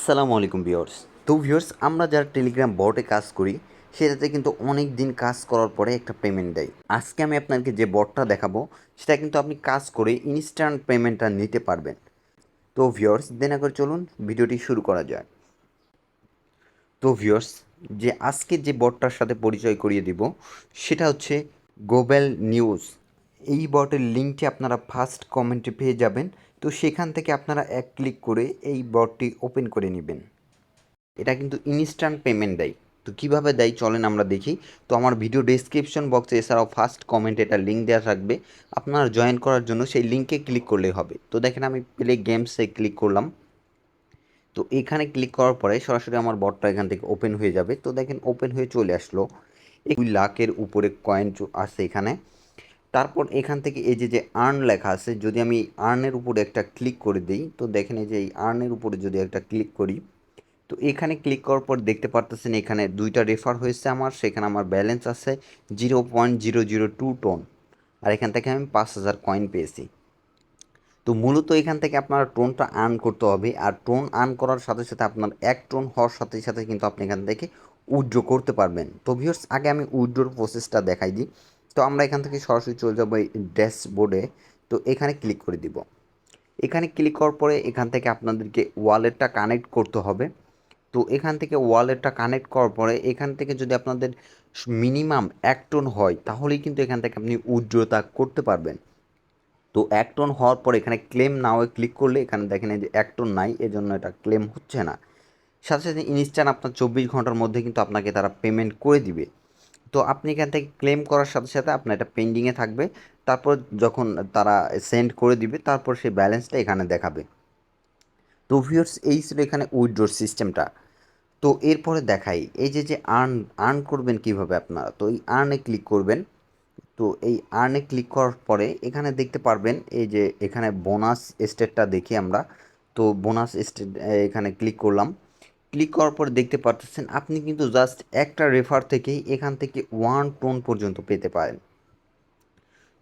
আসসালামু আলাইকুম ভিউয়ার্স। তো ভিউয়ার্স, আমরা যারা টেলিগ্রাম বটে কাজ করি, সেটাতে কিন্তু অনেক দিন কাজ করার পরে একটা পেমেন্ট দেয়। আজকে আমি আপনাকে যে বটটা দেখাবো, সেটা কিন্তু আপনি কাজ করে ইনস্ট্যান্ট পেমেন্টটা নিতে পারবেন। তো ভিউয়ার্স, দেনা করে চলুন, ভিডিওটি শুরু করা যায় তো ভিউয়ার্স, যে আজকে যে বটটার সাথে পরিচয় করিয়ে দিব, সেটা হচ্ছে গোবেল নিউজ এই বটের লিঙ্কটি আপনারা ফার্স্ট কমেন্টে পেয়ে যাবেন। তো সেখান থেকে আপনারা এক ক্লিক করে এই বটটি ওপেন করে নেবেন। এটা কিন্তু ইনস্ট্যান্ট পেমেন্ট দেয়। তো কীভাবে দেয় চলেন আমরা দেখি। তো আমার ভিডিও ডেসক্রিপশন বক্সে এছাড়াও ফার্স্ট কমেন্টে এটা লিঙ্ক দেওয়া থাকবে। আপনারা জয়েন করার জন্য সেই লিঙ্কে ক্লিক করলেই হবে। তো দেখেন আমি প্লে গেমসে ক্লিক করলাম। তো এখানে ক্লিক করার পরে সরাসরি আমার বটটা এখান থেকে ওপেন হয়ে যাবে। তো দেখেন ওপেন হয়ে চলে আসলো। দুই লাখের উপরে কয়েন আছে এখানে। তারপর এখান থেকে এই যে যে আর্ন লেখা আছে, যদি আমি আর্নের উপরে একটা ক্লিক করে দিই, তো দেখেন এই যে, এই আর্নের উপরে যদি একটা ক্লিক করি, তো এখানে ক্লিক করার পর দেখতে পারতেছেন এখানে দুইটা রেফার হয়েছে আমার, সেখানে আমার ব্যালেন্স আছে zero point zero zero two tone আর এখান থেকে আমি পাঁচ হাজার কয়েন পেয়েছি। তো মূলত এখান থেকে আপনার টোনটা আর্ন করতে হবে, আর টোন আর্ন করার সাথে সাথে আপনার এক টোন হওয়ার সাথে সাথে কিন্তু আপনি এখান থেকে উইথড্র করতে পারবেন। তো ভিউর্স আগে আমি উইড্রোর প্রসেসটা দেখাই দিই। তো আমরা এখান থেকে সরাসরি চলে যাব এই ড্যাশবোর্ডে। তো এখানে ক্লিক করে দিব। এখানে ক্লিক করার পরে এখান থেকে আপনাদেরকে ওয়ালেটটা কানেক্ট করতে হবে। তো এখান থেকে ওয়ালেটটা কানেক্ট করার পরে এখান থেকে যদি আপনাদের মিনিমাম এক টন হয়, তাহলেই কিন্তু এখান থেকে আপনি উইথড্রটা করতে পারবেন। তো এক টন হওয়ার পর এখানে ক্লেম নাও ক্লিক করলে এখানে দেখেন যে এক টন নাই, এজন্য এটা ক্লেম হচ্ছে না। সাথে সাথে ইনস্ট্যান্ট আপনার চব্বিশ ঘণ্টার মধ্যে কিন্তু আপনাকে তারা পেমেন্ট করে দিবে। তো আপনি এখান থেকে ক্লেম করার সাথে সাথে আপনার এটা পেন্ডিংয়ে থাকবে। তারপর যখন তারা সেন্ড করে দিবে, তারপর সেই ব্যালেন্সটা এখানে দেখাবে। তো ভিউর্স এই ছিল এখানে উইথড্রোর সিস্টেমটা তো এরপরে দেখাই, এই যে যে আর্ন আর্ন করবেন কীভাবে আপনারা? তো এই আর্নে ক্লিক করবেন। তো এই আর্নে ক্লিক করার পরে এখানে দেখতে পারবেন, এই যে, এখানে বোনাস স্টেটটা দেখি আমরা। তো বোনাস স্টেট এখানে ক্লিক করলাম। ক্লিক করার পর দেখতে পারতেছেন আপনি কিন্তু জাস্ট একটা রেফার থেকেই এখান থেকে ওয়ান টোন পর্যন্ত পেতে পারেন।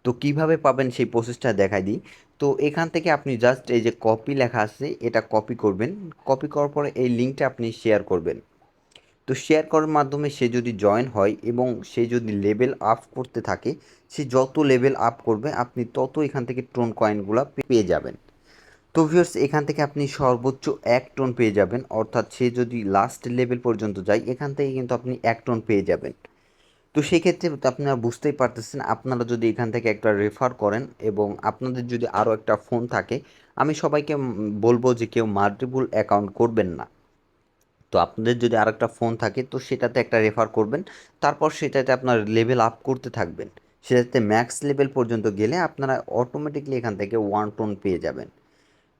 তো কীভাবে পাবেন সেই প্রসেসটা দেখাই দিই। তো এখান থেকে আপনি জাস্ট এই যে কপি লেখা আছে, এটা কপি করবেন। কপি করার পরে এই লিঙ্কটা আপনি শেয়ার করবেন। তো শেয়ার করার মাধ্যমে সে যদি জয়েন হয় এবং সে যদি লেভেল আপ করতে থাকে, সে যত লেভেল আপ করবে, আপনি তত এখান থেকে টোন কয়েনগুলো পেয়ে যাবেন। তো ভিউয়ার্স এখান থেকে আপনি সর্বোচ্চ এক টোন পেয়ে যাবেন। অর্থাৎ সে যদি লাস্ট লেভেল পর্যন্ত যায়, এখান থেকে কিন্তু আপনি এক টোন পেয়ে যাবেন। তো সেক্ষেত্রে আপনারা বুঝতেই পারতেছেন, আপনারা যদি এখান থেকে একটা রেফার করেন এবং আপনাদের যদি আরও একটা ফোন থাকে, আমি সবাইকে বলব যে কেউ মাল্টিপুল অ্যাকাউন্ট করবেন না। তো আপনাদের যদি আর একটা ফোন থাকে, তো সেটাতে একটা রেফার করবেন, তারপর সেটাতে আপনার লেভেল আপ করতে থাকবেন। সেটাতে ম্যাক্স লেভেল পর্যন্ত গেলে আপনারা অটোমেটিকলি এখান থেকে ওয়ান টোন পেয়ে যাবেন।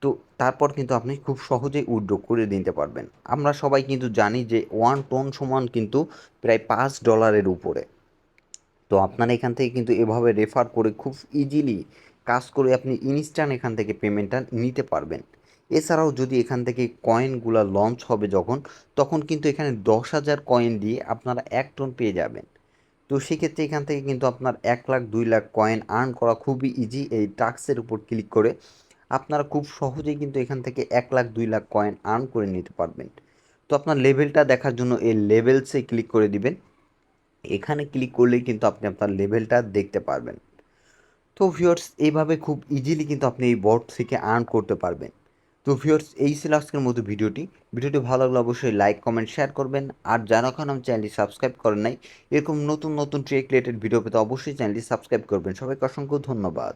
তো তারপর কিন্তু আপনি খুব সহজেই উইড্রো করে দিতে পারবেন। আমরা সবাই কিন্তু জানি যে ওয়ান টন সমান কিন্তু প্রায় পাঁচ ডলারের উপরে। তো আপনারা এখান থেকে কিন্তু এভাবে রেফার করে খুব ইজিলি কাজ করে আপনি ইনস্ট্যান্ট এখান থেকে পেমেন্টটা নিতে পারবেন। এছাড়াও যদি এখান থেকে কয়েনগুলো লঞ্চ হবে যখন, তখন কিন্তু এখানে দশ হাজার কয়েন দিয়ে আপনারা এক টন পেয়ে যাবেন। তো সেক্ষেত্রে এখান থেকে কিন্তু আপনার এক লাখ, দুই লাখ কয়েন আর্ন করা খুবই ইজি এই টাক্সের উপর ক্লিক করে আপনারা খুব সহজেই কিন্তু এখান থেকে এক লাখ, দুই লাখ কয়েন আর্ন করে নিতে পারবেন। তো আপনার লেভেলটা দেখার জন্য এই লেভেলসে ক্লিক করে দিবেন। এখানে ক্লিক করলেই কিন্তু আপনি আপনার লেভেলটা দেখতে পারবেন। তো ভিউয়ার্স এইভাবে খুব ইজিলি কিন্তু আপনি এই বট থেকে আর্ন করতে পারবেন। তো ভিউয়ার্স এই ছিল আজকের মতো ভিডিওটি। ভিডিওটি ভালো লাগলে অবশ্যই লাইক কমেন্ট শেয়ার করবেন। আর যারা এখন আমার চ্যানেলটি সাবস্ক্রাইব করেন নাই, এরকম নতুন নতুন ট্রেক রিলেটেড ভিডিও পেতে অবশ্যই চ্যানেলটি সাবস্ক্রাইব করবেন। সবাইকে অসংখ্য ধন্যবাদ।